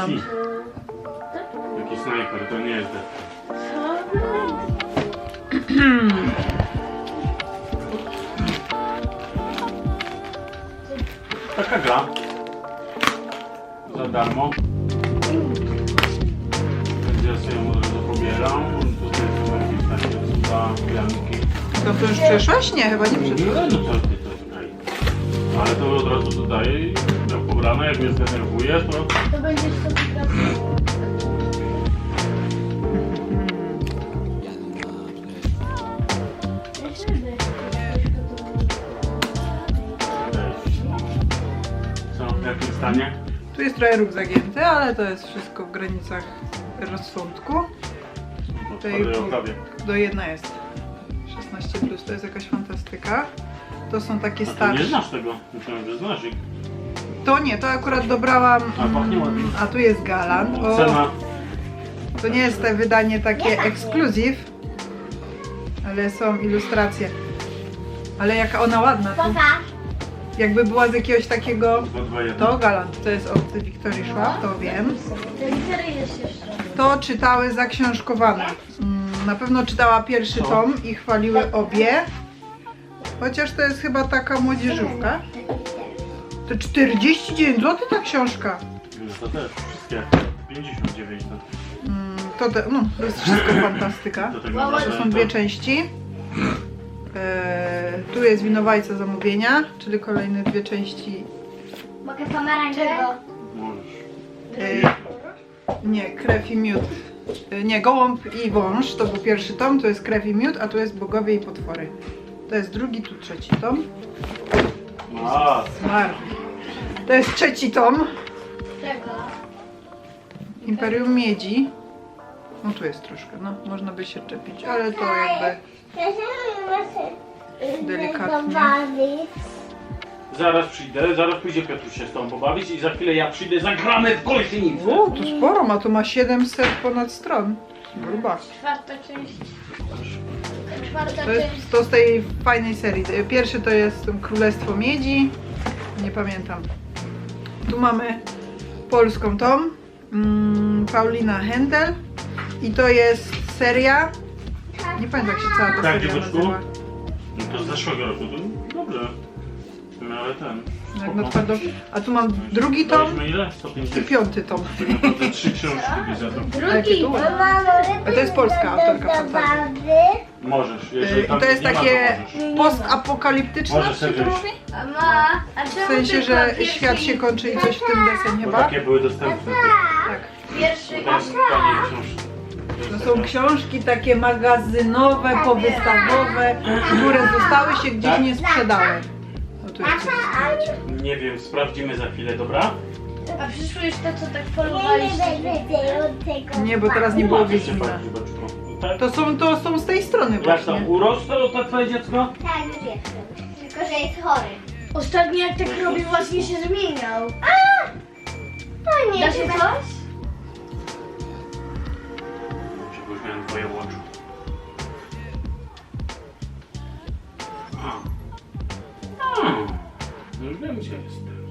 Znam. Taki snajper, to nie jest. Taka gra. Za darmo. Ja sobie ją od razu pobieram. Tutaj są jakieś takie pianki. To ty już przeszłaś? Nie, chyba nie przeszłaś. No, no co ty to tutaj? Ale to od razu dodaję i jak pobrane, jak mnie zdenerwuje, to To będziesz co, w jakim stanie? Tu jest trochę róg zagięty, ale to jest wszystko w granicach rozsądku. Oprawie. Do jedna jest. 16 plus to jest jakaś fantastyka. To są takie A ty nie starsze. znasz tego? Myślałem, że znasz ich. To nie, to akurat dobrałam. A, pachnie mm, ładnie. A tu jest Galant. O, Cena to nie jest te wydanie takie ekskluzyw, ale są ilustracje. Ale jaka ona ładna. Tu. Pokaż. Jakby była z jakiegoś takiego. 221. To Galant, to jest od Wiktorii Schwab, to wiem. To litery jest jeszcze. To czytały zaksiążkowane. Mm, Na pewno czytała pierwszy tom i chwaliły obie. Chociaż to jest chyba taka młodzieżówka. To 49 zł ta książka. No to też wszystkie. 59 to. Mm, To, te, no, to jest wszystko fantastyka. Mama, naprawdę To są dwie części. E, tu jest winowajca zamówienia, czyli kolejne dwie części. Mogę pomarańczowego. Możesz. E, nie, krew i miód. E, nie, gołąb i wąż to był pierwszy tom, to jest krew i miód, a tu jest bogowie i potwory. To jest drugi, tu trzeci tom. A, Zmarł. To jest trzeci tom. Czego? Imperium Miedzi. No tu jest troszkę, no można by się czepić, ale to jakby Delikatnie. zaraz przyjdę, zaraz pójdzie Piotruś się z tą pobawić i za chwilę ja przyjdę, zagramy w gąsienicę. O, tu sporo ma, tu ma 700 ponad stron. Gruba. Czwarta część. Czwarta To jest część. to z tej fajnej serii. Pierwszy to jest Królestwo Miedzi. Nie pamiętam. Tu mamy polską tom. Mm, Paulina Händel. I to jest seria. Nie pamiętam jak się cała ta Tak, seria dziewuczku? nazywa. No to z zeszłego roku, to dobrze. No ale ten. Jak na twardo. A tu mam drugi tom Daliśmy ile? i 150. piąty tom. Tak naprawdę trzy książki by za to. Jakie Drugi. A to jest polska autorka fantazji. Możesz, Y, jeżeli I tam to jest nie ma, takie to możesz. postapokaliptyczne, Możesz czy sobie to wziąć. ma. A W czemu sensie, tylko że pierwszy świat się kończy i coś w tym deseń Bo chyba. takie były dostępne. Tak. Pierwszy jest tanie książki. To są książki takie magazynowe, powystawowe, które zostały się gdzieś nie sprzedały. No tu jest. Nie wiem, sprawdzimy za chwilę, dobra? A przyszło już to, co tak polowaliście. Nie, bo teraz nie było Macie się Wiedźmina. no. Tak? To są, to są z tej strony Jak właśnie. tam urość to, to twoje dziecko? Tak, jestem. Tylko, że jest chory. Ostatnio jak tak robił, właśnie się zmieniał. To nie Da się coś? Twoje łoczu. A. A. Już wiem gdzie jestem.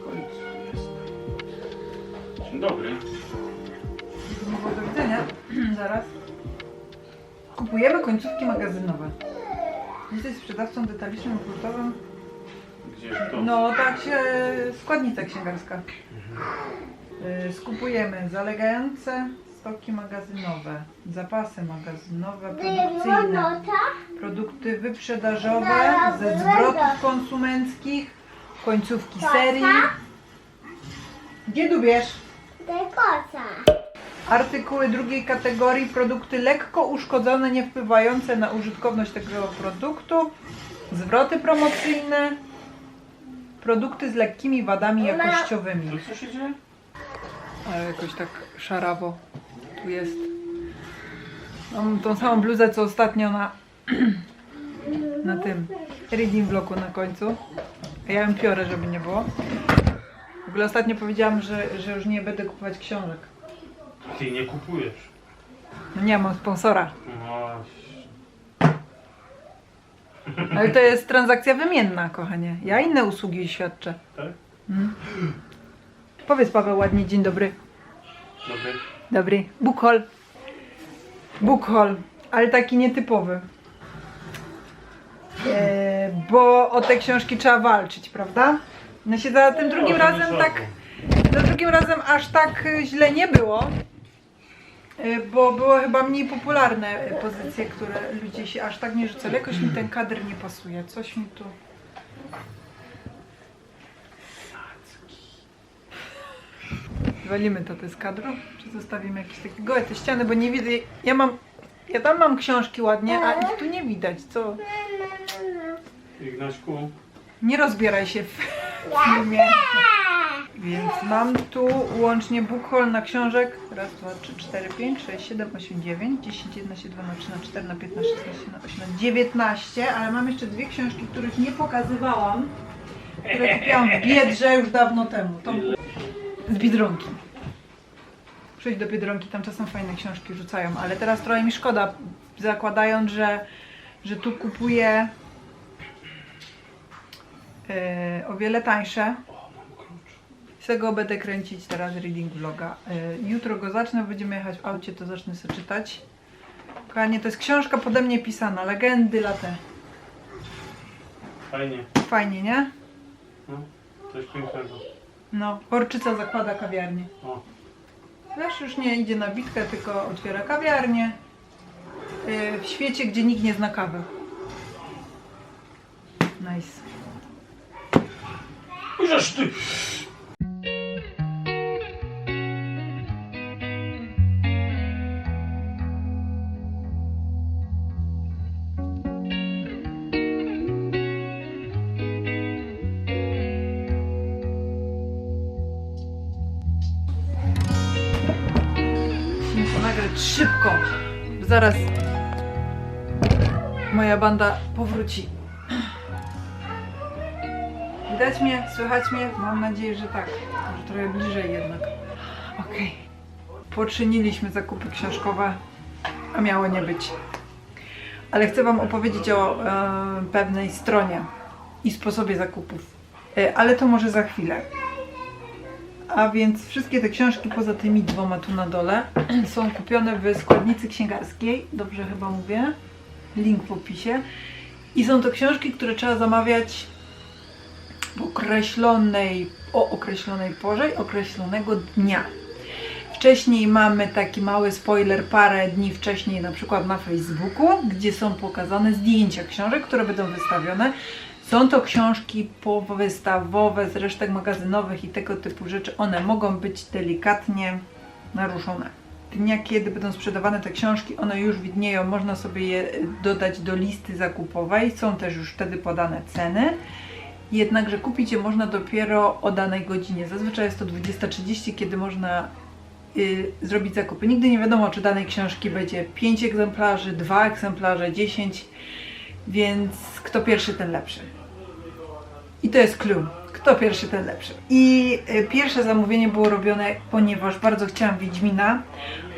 W końcu jestem. Dzień dobry. No, Do widzenia. Zaraz. Kupujemy końcówki magazynowe. Jesteś sprzedawcą detalicznym i hurtowym? Gdzież to? No tak się składnica księgarska. Y, Skupujemy zalegające stoki magazynowe, zapasy magazynowe, produkcyjne, produkty wyprzedażowe ze zwrotów konsumenckich, końcówki serii. Gdzie dubiesz? Dekoca. Artykuły drugiej kategorii, produkty lekko uszkodzone, nie wpływające na użytkowność tego produktu, zwroty promocyjne, produkty z lekkimi wadami jakościowymi. Co się dzieje? Ale jakoś tak szarawo tu jest. Mam tą samą bluzę co ostatnio na, na tym reading bloku na końcu. A ja ją piorę, żeby nie było. W ogóle ostatnio powiedziałam, że, że już nie będę kupować książek. Ty nie kupujesz. No nie, mam sponsora. No, Ale to jest transakcja wymienna, kochanie. Ja inne usługi świadczę. tak? Mm. Powiedz Paweł ładnie, dzień dobry. Dobry. Dobry. Bukhol. Bukhol, ale taki nietypowy. E, bo o te książki trzeba walczyć, prawda? No się za tym drugim to razem nie tak, za drugim razem aż tak e, źle nie było. E, Bo było chyba mniej popularne e, pozycje, które ludzie się aż tak nie rzucali. Jakoś mi ten kadr nie pasuje. Coś mi tu. Walimy to z kadru? Zostawimy jakieś takie gołe te ściany, bo nie widzę. Ja mam. Ja tam mam książki ładnie, a ich tu nie widać. Co? Ignaśku, Nie rozbieraj się w filmie. Więc mam tu łącznie bukhol na książek. Raz, dwa, trzy, cztery, pięć, sześć, siedem, osiem, dziewięć, dziesięć, jedenaście, dwanaście, na cztery, na piętnaście, szesnaście, na osiem, na dziewiętnaście, ale mam jeszcze dwie książki, których nie pokazywałam, które kupiłam w Biedrze już dawno temu. To z Biedronki. Przyjdź do Biedronki, tam czasem fajne książki rzucają, ale teraz trochę mi szkoda, zakładając, że, że tu kupuję e, o wiele tańsze. Z tego będę kręcić teraz reading vloga. E, jutro go zacznę, będziemy jechać w aucie, to zacznę sobie czytać. Kochanie, to jest książka pode mnie pisana, Legendy Latte. fajnie. Fajnie, nie? No, coś pięknego. No, Horczyca zakłada kawiarnię. O, Wiesz, już nie idzie na bitkę, tylko otwiera kawiarnię. e, W świecie, gdzie nikt nie zna kawy. Nice. Żeż ty! Szybko. Zaraz moja banda powróci. Widać mnie? Słychać mnie? Mam nadzieję, że tak. Może trochę bliżej jednak. Okej. Poczyniliśmy zakupy książkowe, a miało nie być. Ale chcę Wam opowiedzieć o e, pewnej stronie i sposobie zakupów. E, ale to może za chwilę. A więc wszystkie te książki poza tymi dwoma tu na dole są kupione w składnicy księgarskiej. Dobrze chyba mówię. Link w opisie. I są to książki, które trzeba zamawiać w określonej, o określonej porze określonego dnia. Wcześniej mamy taki mały spoiler parę dni wcześniej, na przykład na Facebooku, gdzie są pokazane zdjęcia książek, które będą wystawione. Są to książki powystawowe z resztek magazynowych i tego typu rzeczy. One mogą być delikatnie naruszone. Dnia, kiedy będą sprzedawane te książki, one już widnieją, można sobie je dodać do listy zakupowej. Są też już wtedy podane ceny. Jednakże kupić je można dopiero o danej godzinie. Zazwyczaj jest to 20.30, kiedy można y, zrobić zakupy. Nigdy nie wiadomo, czy danej książki będzie 5 egzemplarzy, 2 egzemplarze, 10, więc kto pierwszy, ten lepszy. I to jest clue. Kto pierwszy, ten lepszy. I y, pierwsze zamówienie było robione, ponieważ bardzo chciałam Wiedźmina,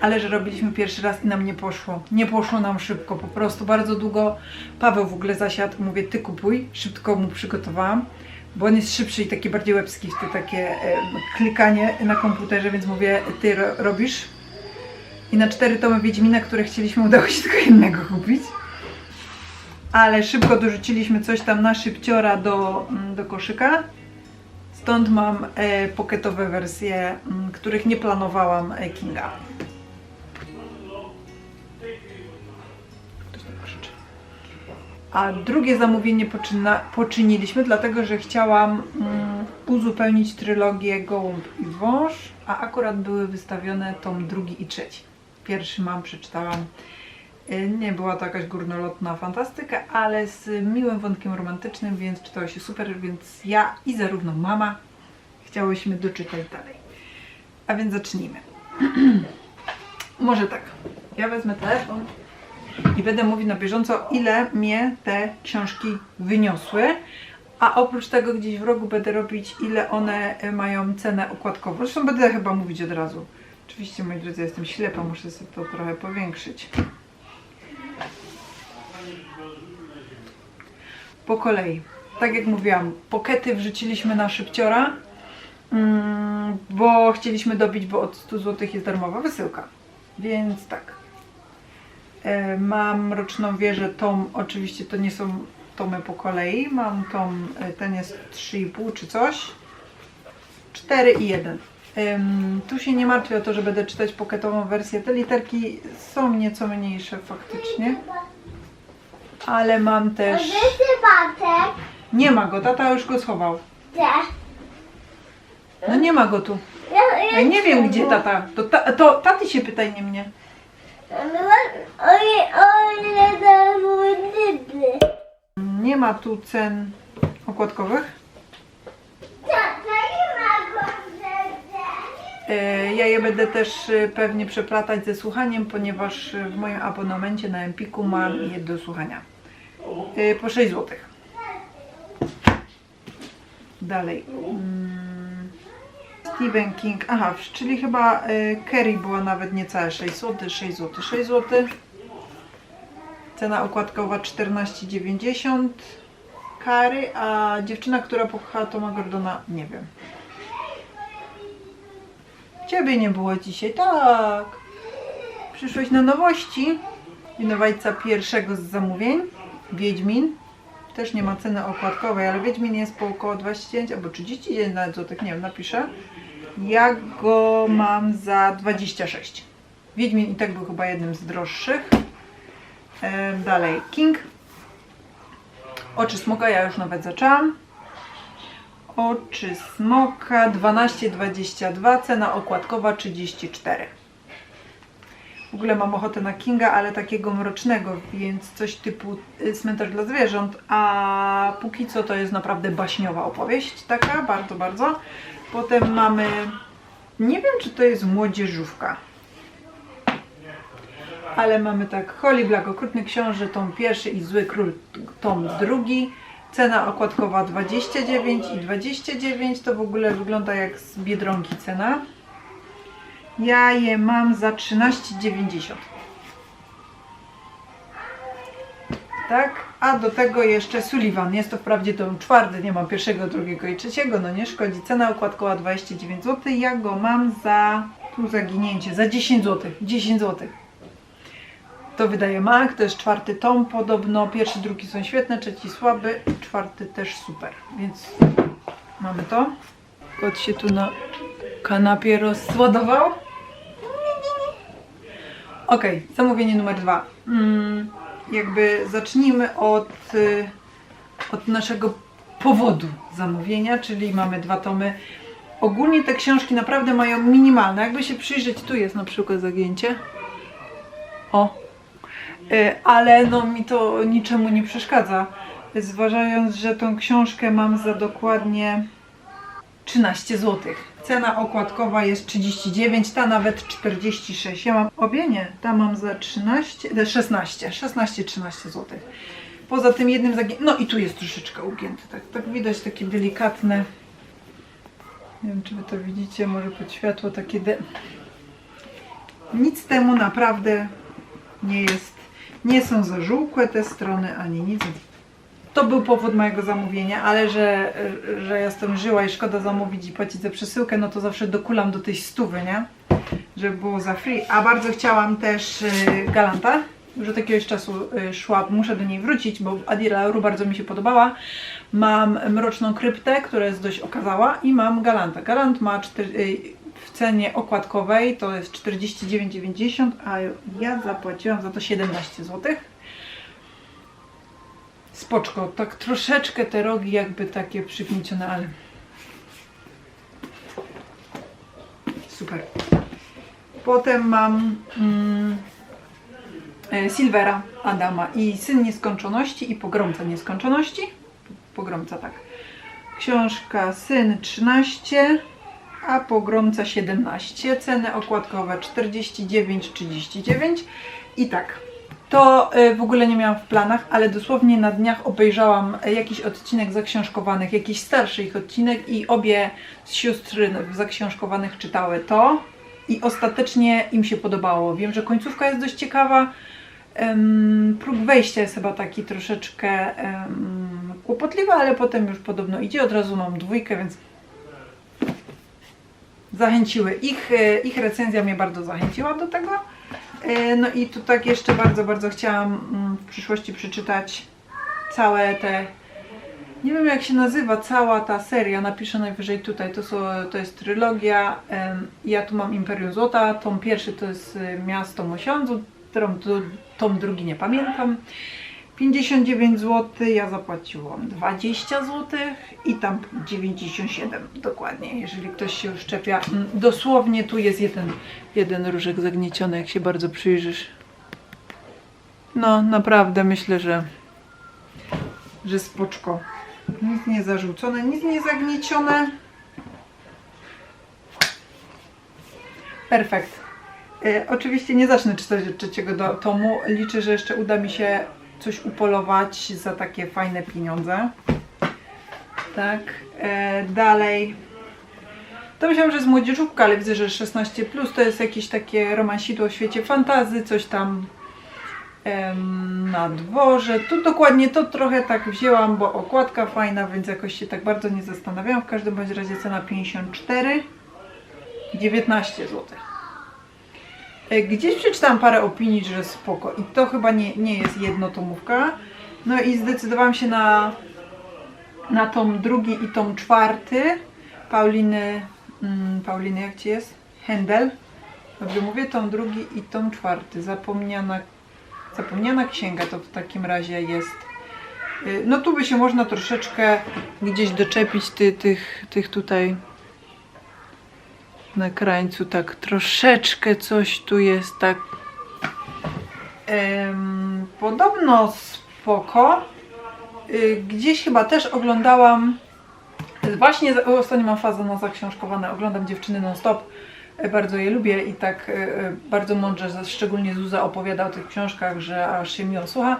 ale że robiliśmy pierwszy raz i nam nie poszło. Nie poszło nam szybko, po prostu bardzo długo. Paweł w ogóle zasiadł, mówię, ty kupuj, szybko mu przygotowałam, bo on jest szybszy i taki bardziej łebski w te takie e, klikanie na komputerze, więc mówię, ty ro robisz. I na cztery tomy Wiedźmina, które chcieliśmy, udało się tylko jednego kupić. Ale szybko dorzuciliśmy coś tam na szybciora do, mm, do koszyka. Stąd mam e, pocketowe wersje, mm, których nie planowałam e, Kinga. A drugie zamówienie poczyna, poczyniliśmy, dlatego że chciałam mm, uzupełnić trylogię Gołąb i Wąż, a akurat były wystawione tom drugi i trzeci. Pierwszy mam, przeczytałam. Y, Nie była to jakaś górnolotna fantastyka, ale z miłym wątkiem romantycznym, więc czytało się super, więc ja i zarówno mama chciałyśmy doczytać dalej. A więc zacznijmy. Może tak. Ja wezmę telefon i będę mówić na bieżąco, ile mnie te książki wyniosły. A oprócz tego gdzieś w rogu będę robić, ile one mają cenę okładkową. Zresztą będę chyba mówić od razu. Oczywiście, moi drodzy, jestem ślepa, muszę sobie to trochę powiększyć. Po kolei. Tak jak mówiłam, pokety wrzuciliśmy na szybciora Mm, bo chcieliśmy dobić, bo od 100 zł jest darmowa wysyłka. Więc tak. E, Mam roczną wieżę, tom, oczywiście to nie są tomy po kolei. Mam tom, e, ten jest 3,5 czy coś. 4 i 1. Ym, tu się nie martwię o to, że będę czytać poketową wersję. Te literki są nieco mniejsze faktycznie. Ale mam też... Nie ma go, tata już go schował. Gdzie? No nie ma go tu. Ja, Ja nie wiem gdzie tata. To, ta, to taty się pytaj, nie mnie. Oj, oj, dyby. Nie ma tu cen okładkowych. Tata, nie ma go E, Ja je będę też e, pewnie przeplatać ze słuchaniem, ponieważ e, w moim abonamencie na Empiku mam je do słuchania. E, Po 6 zł. Dalej. Mm, Stephen King. Aha, czyli chyba Kerry była nawet niecałe 6 zł, 6 zł, 6 zł. Cena okładkowa 14,90 kary, a dziewczyna, która pokochała Toma Gordona, nie wiem. Ciebie nie było dzisiaj, tak. Przyszłeś na nowości. Winowajca pierwszego z zamówień. Wiedźmin. Też nie ma ceny okładkowej, ale Wiedźmin jest po około 29 albo 39 nawet złotych, nie wiem, napiszę. Ja go mam za 26. Wiedźmin i tak był chyba jednym z droższych. Dalej, King. Oczy smoka, ja już nawet zaczęłam. Oczy smoka 12,22, cena okładkowa 34. W ogóle mam ochotę na Kinga, ale takiego mrocznego, więc coś typu y, cmentarz dla zwierząt, a póki co to jest naprawdę baśniowa opowieść, taka bardzo, bardzo. Potem mamy, nie wiem czy to jest młodzieżówka, ale mamy tak Holly Black, Okrutny Książę, tom pierwszy i Zły Król, tom drugi. Cena okładkowa 29 i 29 to w ogóle wygląda jak z Biedronki cena. Ja je mam za 13,90. Tak, a do tego jeszcze Sullivan. Jest to wprawdzie tom czwarty, nie mam pierwszego, drugiego i trzeciego, no nie szkodzi. Cena okładkowa 29 zł. Ja go mam za, tu zaginięcie, za 10 zł. 10 zł. To wydaje Mac, to jest czwarty tom podobno. Pierwszy, drugi są świetne, trzeci słaby, czwarty też super. Więc mamy to. Kot się tu na kanapie rozładował. Ok, zamówienie numer dwa. Mm, jakby zacznijmy od, y, od naszego powodu zamówienia, czyli mamy dwa tomy. Ogólnie te książki naprawdę mają minimalne. Jakby się przyjrzeć, tu jest na przykład zagięcie. O, Y, ale no mi to niczemu nie przeszkadza. Zważając, że tą książkę mam za dokładnie 13 zł. Cena okładkowa jest 39, ta nawet 46. Ja mam obie nie, ta mam za 13, e, 16, 16-13 zł. Poza tym jednym zagięciem, no i tu jest troszeczkę ugięty, tak, tak widać takie delikatne, nie wiem czy wy to widzicie, może pod światło takie de... Nic temu naprawdę nie jest, nie są za żółkłe te strony, ani nic. To był powód mojego zamówienia, ale że, że jestem żyła i szkoda zamówić i płacić za przesyłkę, no to zawsze dokulam do tej stówy, nie? Żeby było za free. A bardzo chciałam też y, Galanta. Już od jakiegoś czasu y, szła, muszę do niej wrócić, bo Adira Lauru bardzo mi się podobała. Mam Mroczną Kryptę, która jest dość okazała i mam Galanta. Galant ma y, w cenie okładkowej to jest 49,90, a ja zapłaciłam za to 17 zł. Spoczko, tak troszeczkę te rogi jakby takie przygniecione, ale super. Potem mam mm, e, Silvera Adama i Syn Nieskończoności i Pogromca Nieskończoności. Pogromca, tak. Książka Syn 13, a Pogromca 17. Ceny okładkowe 49,39 i tak. To y, w ogóle nie miałam w planach, ale dosłownie na dniach obejrzałam y, jakiś odcinek zaksiążkowanych, jakiś starszy ich odcinek i obie z sióstr zaksiążkowanych czytały to i ostatecznie im się podobało. Wiem, że końcówka jest dość ciekawa. Próg wejścia jest chyba taki troszeczkę kłopotliwy, ale potem już podobno idzie. Od razu mam dwójkę, więc zachęciły. Ich, e, ich recenzja mnie bardzo zachęciła do tego. E, No i tu tak jeszcze bardzo, bardzo chciałam mm, w przyszłości przeczytać całe te. Nie wiem jak się nazywa cała ta seria, napiszę najwyżej tutaj. To, są, to jest trylogia. Ja tu mam Imperium Złota. Tom pierwszy to jest y, Miasto Mosiądzu. Tom drugi nie pamiętam. 59 zł, ja zapłaciłam 20 zł i tam 97 dokładnie, jeżeli ktoś się uszczepia. Mm, Dosłownie tu jest jeden, jeden różek zagnieciony, jak się bardzo przyjrzysz. No, naprawdę myślę, że, że spoczko. Nic nie zarzucone, nic nie zagniecione. Perfekt. E, oczywiście nie zacznę czytać od trzeciego do, tomu. Liczę, że jeszcze uda mi się coś upolować za takie fajne pieniądze. Tak. E, dalej. To myślałam, że jest młodzieżówka, ale widzę, że 16 plus to jest jakieś takie romansidło w świecie fantazy, coś tam em, na dworze. Tu dokładnie to trochę tak wzięłam, bo okładka fajna, więc jakoś się tak bardzo nie zastanawiałam. W każdym bądź razie cena 54, 19 zł. E, Gdzieś przeczytałam parę opinii, że spoko i to chyba nie, nie jest jednotomówka. No i zdecydowałam się na, na tom drugi i tom czwarty Pauliny, mm, Pauliny jak ci jest? Händel. Dobrze mówię, tom drugi i tom czwarty. Zapomniana, zapomniana księga to w takim razie jest. Y, No tu by się można troszeczkę gdzieś doczepić ty, tych, tych tutaj na krańcu tak troszeczkę coś tu jest tak em, podobno spoko. Y, Gdzieś chyba też oglądałam właśnie ostatnio mam fazę na zaksiążkowane, oglądam dziewczyny non stop. E, Bardzo je lubię i tak e, e, bardzo mądrze, szczególnie Zuza opowiada o tych książkach, że aż się miło słucha.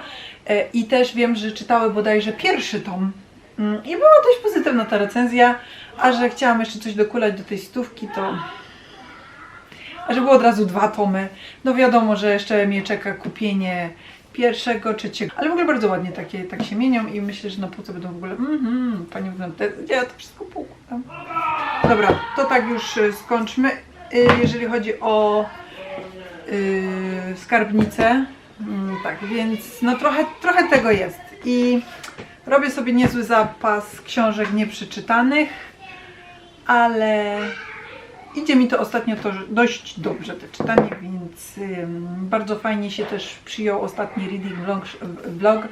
I też wiem, że czytały bodajże pierwszy tom. Mm, I była dość pozytywna ta recenzja, a że chciałam jeszcze coś dokulać do tej stówki, to... A że było od razu dwa tomy, no wiadomo, że jeszcze mnie czeka kupienie pierwszego, trzeciego, ale w ogóle bardzo ładnie takie tak się mienią i myślę, że na półce będą w ogóle mhm, fajnie wygląda. Ja to wszystko poukładam. Dobra, to tak już y, skończmy. Y, Jeżeli chodzi o y, skarbnicę, mm, tak, więc no trochę, trochę tego jest i robię sobie niezły zapas książek nieprzeczytanych, ale idzie mi to ostatnio to dość dobrze te czytanie, więc bardzo fajnie się też przyjął ostatni reading vlog.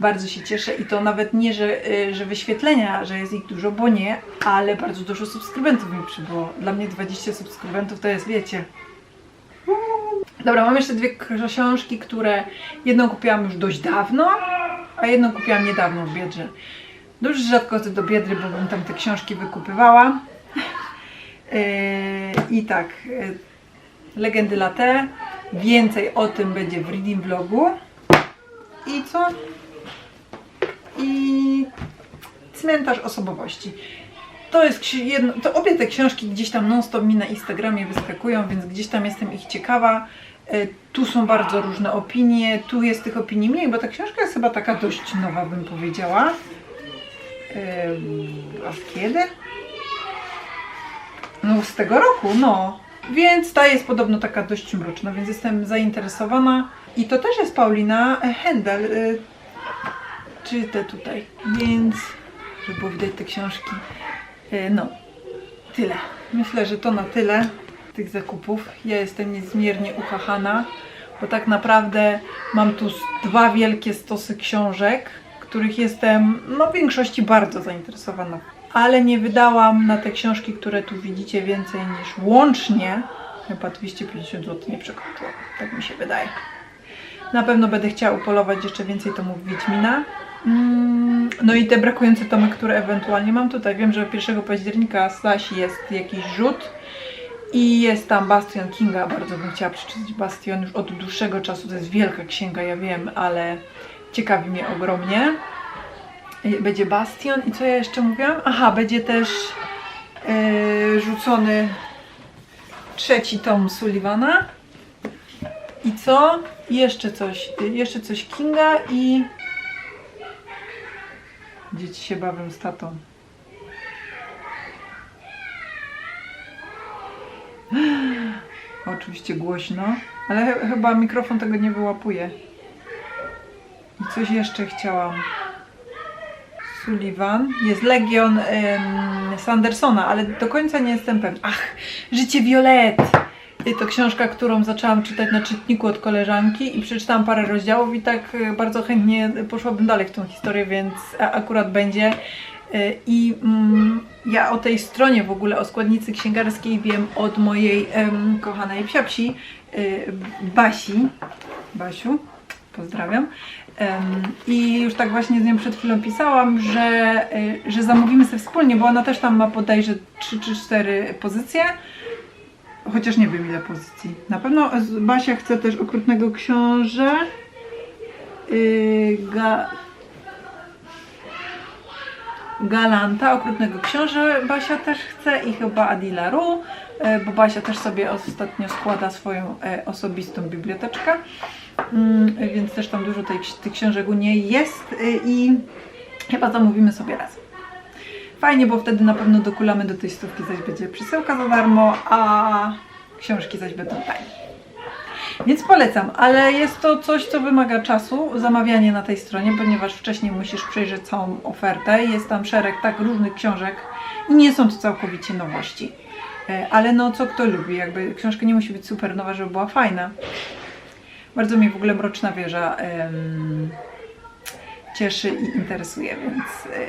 Bardzo się cieszę i to nawet nie, że, y, że wyświetlenia, że jest ich dużo, bo nie, ale bardzo dużo subskrybentów mi przybyło. Dla mnie 20 subskrybentów to jest, wiecie. Dobra, mam jeszcze dwie książki, które jedną kupiłam już dość dawno, a jedną kupiłam niedawno w Biedrze. Dość rzadko chodzę do Biedry, bo bym tam te książki wykupywała. Yy, I tak, yy, Legendy Latte. Więcej o tym będzie w reading vlogu. I co? I Cmentarz osobowości. To jest jedno, to obie te książki gdzieś tam non-stop mi na Instagramie wyskakują, więc gdzieś tam jestem ich ciekawa. E, Tu są bardzo różne opinie, tu jest tych opinii mniej, bo ta książka jest chyba taka dość nowa, bym powiedziała. A kiedy? No z tego roku, no. Więc ta jest podobno taka dość mroczna, więc jestem zainteresowana. I to też jest Paulina Händel, y, czy te tutaj. Więc, żeby było widać te książki. Y, No, tyle. Myślę, że to na tyle tych zakupów. Ja jestem niezmiernie uchachana, bo tak naprawdę mam tu dwa wielkie stosy książek, których jestem no, w większości bardzo zainteresowana. Ale nie wydałam na te książki, które tu widzicie, więcej niż łącznie. Chyba 250 zł nie przekroczyłam, tak mi się wydaje. Na pewno będę chciała upolować jeszcze więcej tomów Wiedźmina. Mm, No i te brakujące tomy, które ewentualnie mam tutaj. Wiem, że 1 października Slash jest jakiś rzut i jest tam Bastion Kinga. Bardzo bym chciała przeczytać Bastion już od dłuższego czasu. To jest wielka księga, ja wiem, ale ciekawi mnie ogromnie. Y, Będzie Bastion i co ja jeszcze mówiłam? Aha, będzie też yy, rzucony trzeci tom Sullivana. I co? Jeszcze coś, y, jeszcze coś Kinga i Dzieci się bawią z tatą. Oczywiście głośno, ale ch- chyba mikrofon tego nie wyłapuje. I coś jeszcze chciałam. Sullivan. Jest Legion em, Sandersona, ale do końca nie jestem pewna. Ach, Życie Violet! To książka, którą zaczęłam czytać na czytniku od koleżanki i przeczytałam parę rozdziałów i tak y, bardzo chętnie poszłabym dalej w tą historię, więc akurat będzie. Y, I mm, ja o tej stronie w ogóle, o składnicy księgarskiej wiem od mojej kochanej psiapsi y, Basi. Basiu, pozdrawiam. I już tak właśnie z nią przed chwilą pisałam, że, y, że zamówimy sobie wspólnie, bo ona też tam ma bodajże 3 czy 4 pozycje. Chociaż nie wiem ile pozycji. Na pewno Basia chce też okrutnego książę. Yy. Galanta, okrutnego książę Basia też chce i chyba Adila Ru, e, bo Basia też sobie ostatnio składa swoją e, osobistą biblioteczkę, Mm, więc też tam dużo tej, tych książek u niej jest e, i chyba zamówimy sobie razem. Fajnie, bo wtedy na pewno dokulamy do tej stówki, zaś będzie przesyłka za darmo, a książki zaś będą tanie. Więc polecam, ale jest to coś, co wymaga czasu, zamawianie na tej stronie, ponieważ wcześniej musisz przejrzeć całą ofertę. Jest tam szereg tak różnych książek i nie są to całkowicie nowości. E, Ale no, co kto lubi, jakby książka nie musi być super nowa, żeby była fajna. Bardzo mnie w ogóle Mroczna Wieża cieszy i interesuje, więc e,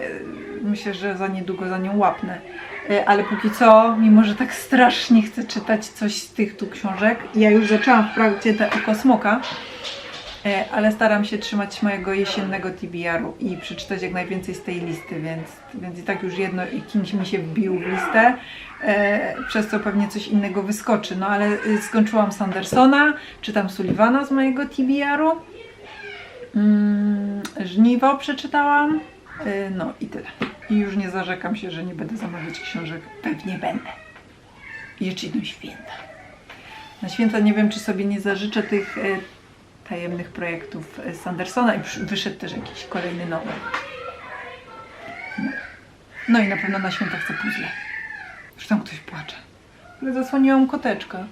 myślę, że za niedługo za nią łapnę. E, Ale póki co, mimo że tak strasznie chcę czytać coś z tych tu książek, ja już zaczęłam wprawdzie te Oko Smoka, e, ale staram się trzymać mojego jesiennego TBR-u i przeczytać jak najwięcej z tej listy, więc, więc i tak już jedno i kimś mi się wbił w listę, przez co pewnie coś innego wyskoczy. No ale skończyłam Sandersona, czytam Sullivana z mojego TBR-u, mm, Żniwo przeczytałam, e, no i tyle. I już nie zarzekam się, że nie będę zamawiać książek. Pewnie będę. Jeszcze idą święta. Na święta nie wiem, czy sobie nie zażyczę tych e, tajemnych projektów e, Sandersona i wyszedł też jakiś kolejny nowy. No. no i na pewno na święta chcę puzzle. Zresztą ktoś płacze. Ale zasłoniłam koteczka.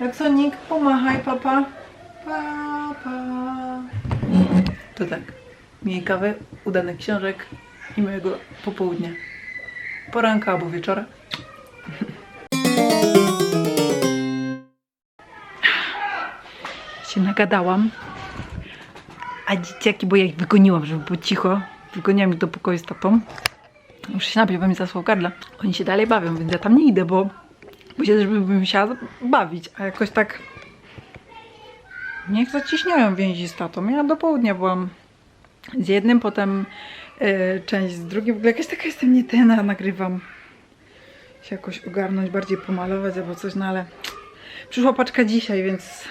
Jak Sonik, pomachaj papa. Papa. To tak. Miej kawę, udanych książek i mojego popołudnia. Poranka albo wieczora. Się nagadałam. A dzieciaki, bo ja ich wygoniłam, żeby było cicho. Wygoniłam ich do pokoju z tatą. Muszę się napić, bo mi zasłał gardle. Oni się dalej bawią, więc ja tam nie idę, bo, bo się też bym musiała bawić. A jakoś tak niech zaciśniają więzi z tatą. Ja do południa byłam z jednym, potem e, część z drugim. W ogóle jakaś taka jestem nietena, nagrywam się jakoś ogarnąć, bardziej pomalować albo coś, no ale przyszła paczka dzisiaj, więc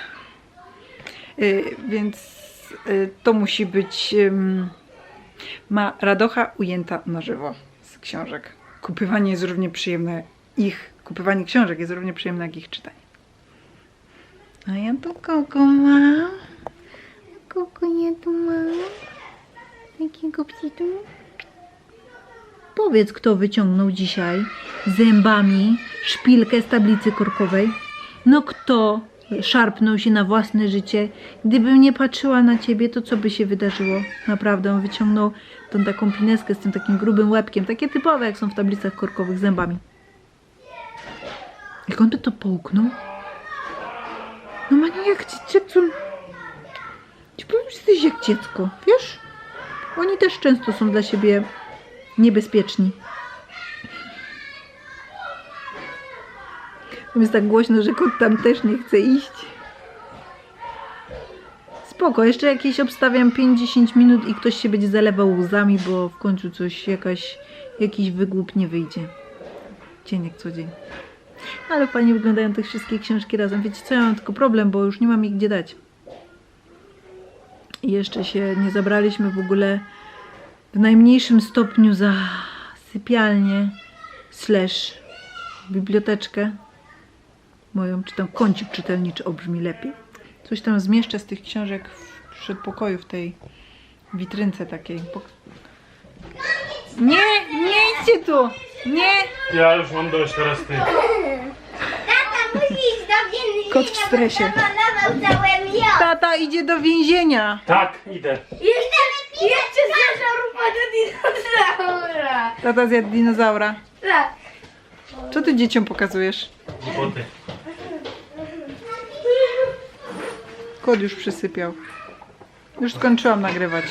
y, więc y, to musi być ym, ma radocha ujęta na żywo z książek. Kupywanie jest równie przyjemne ich, kupywanie książek jest równie przyjemne jak ich czytanie. A ja tu kogo mam? Kogo ja tu mam? Jakiego psitu? Powiedz, kto wyciągnął dzisiaj zębami szpilkę z tablicy korkowej? No kto szarpnął się na własne życie? Gdybym nie patrzyła na ciebie, to co by się wydarzyło? Naprawdę, on wyciągnął tą taką pineskę z tym takim grubym łebkiem, takie typowe, jak są w tablicach korkowych zębami. Jak on by to połknął? No Mani, jak dziecko... Ci powiem, że jesteś jak dziecko, wiesz? Oni też często są dla siebie niebezpieczni. Jest tak głośno, że kot tam też nie chce iść. Spoko, jeszcze jakieś obstawiam 5-10 minut i ktoś się będzie zalewał łzami, bo w końcu coś, jakaś, jakiś wygłup nie wyjdzie. Dzień jak co dzień. Ale fajnie wyglądają te wszystkie książki razem. Wiecie co, ja mam tylko problem, bo już nie mam ich gdzie dać. I jeszcze się nie zabraliśmy w ogóle w najmniejszym stopniu za sypialnię slash biblioteczkę moją, czy tam kącik czytelniczy o brzmi lepiej. Coś tam zmieszczę z tych książek w przedpokoju, w tej witrynce takiej. Nie, nie idźcie tu! Nie! Ja już mam dość teraz tych. Tata, musisz iść do Kot w stresie. Namalował całe mio. Tata idzie do więzienia. Tak, idę. Jeszcze, jeszcze zażarł pana dinozaura. Tata zjadł dinozaura. Tak. Co ty dzieciom pokazujesz? Głupoty. Kot już przysypiał. Już skończyłam nagrywać.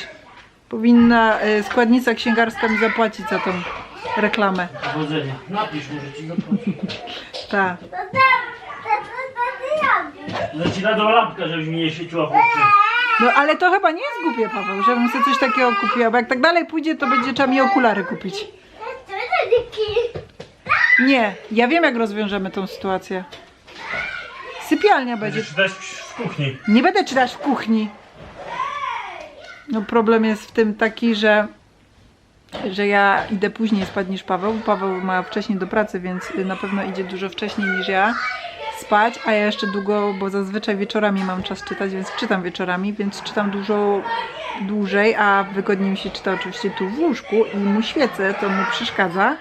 Powinna e, składnica księgarska mi zapłacić za tą reklamę. Powodzenia. Napisz, może ci zapłacę. Ta. To tam, to to to robi. Lecina do lampka, żebyś mi nie świeciła w oczy. No ale to chyba nie jest głupie, Paweł, żebym sobie coś takiego kupiła, bo jak tak dalej pójdzie, to będzie trzeba mi okulary kupić. Nie, ja wiem jak rozwiążemy tą sytuację. Sypialnia będzie. Będziesz czytać w kuchni. Nie będę czytać w kuchni. No problem jest w tym taki, że, że ja idę później spać niż Paweł. Paweł ma wcześniej do pracy, więc na pewno idzie dużo wcześniej niż ja spać, a ja jeszcze długo, bo zazwyczaj wieczorami mam czas czytać, więc czytam wieczorami, więc czytam dużo dłużej, a wygodniej mi się czyta oczywiście tu w łóżku i mu świecę, to mu przeszkadza.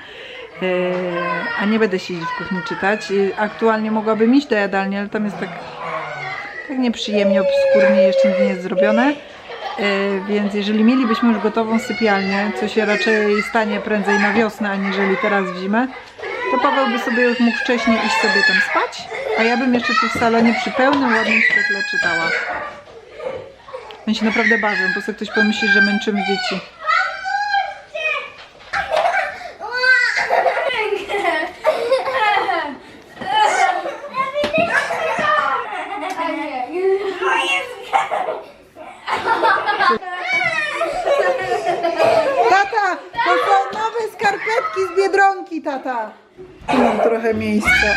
Eee, a nie będę siedzieć w kuchni czytać. Aktualnie mogłabym iść do jadalni, ale tam jest tak tak nieprzyjemnie, obskurnie, jeszcze nie jest zrobione. E, Więc jeżeli mielibyśmy już gotową sypialnię, co się raczej stanie prędzej na wiosnę, aniżeli teraz w zimę, to Paweł by sobie już mógł wcześniej iść sobie tam spać, a ja bym jeszcze tu w salonie przy pełnym, ładnym świetle czytała. On się naprawdę bawią, bo sobie ktoś pomyśli, że męczymy dzieci. Tata, to są nowe skarpetki z Biedronki, tata. Tu mam trochę miejsca.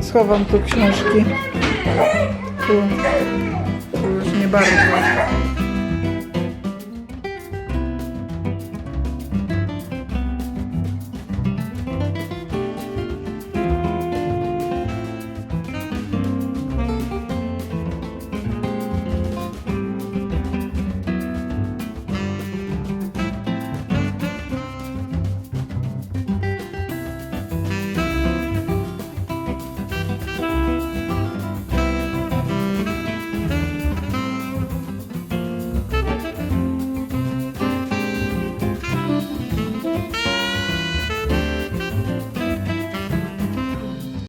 Schowam tu książki. Tu, tu już nie bardzo.